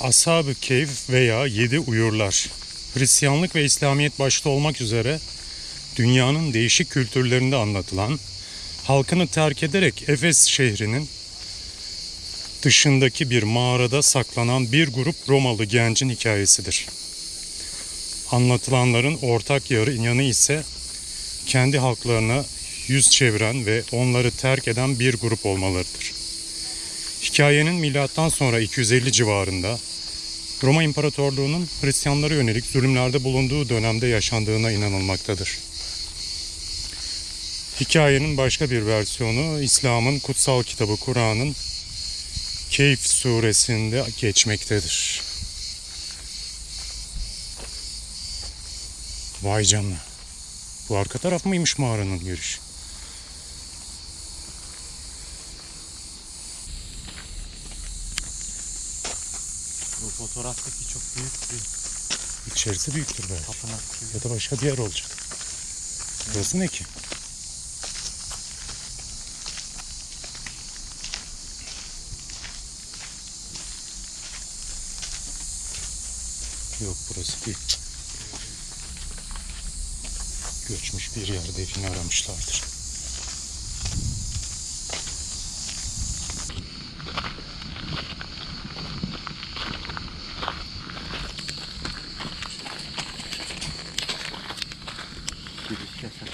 Ashab-ı Keyf veya Yedi Uyurlar. Hristiyanlık ve İslamiyet başta olmak üzere dünyanın değişik kültürlerinde anlatılan, halkını terk ederek Efes şehrinin dışındaki bir mağarada saklanan bir grup Romalı gencin hikayesidir. Anlatılanların ortak yarı yanı ise kendi halklarına yüz çeviren ve onları terk eden bir grup olmalarıdır. Hikayenin milattan sonra 250 civarında Roma İmparatorluğu'nun Hristiyanlara yönelik zulümlerde bulunduğu dönemde yaşandığına inanılmaktadır. Hikayenin başka bir versiyonu İslam'ın kutsal kitabı Kur'an'ın Keyf suresinde geçmektedir. Vay canına. Bu arka taraf mıymış mağaranın girişi? Fotoğraftaki çok büyük bir İçerisi büyüktür belki. tapınak gibi. Ya da başka bir yer olacak. Burası ne ki? Yok burası değil. Göçmüş bir yer define aramışlardır. Giriş yasak.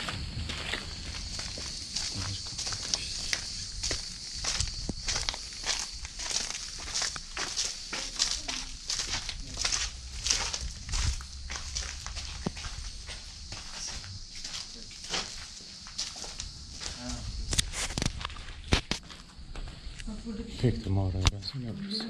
Pek de mağaraya benzemiyor burası.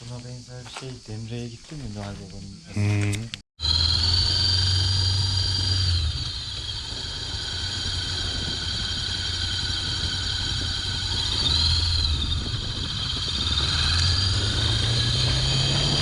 Buna benzer bir şey Demre'ye gitti mi Noel Baba'nın? Hmm.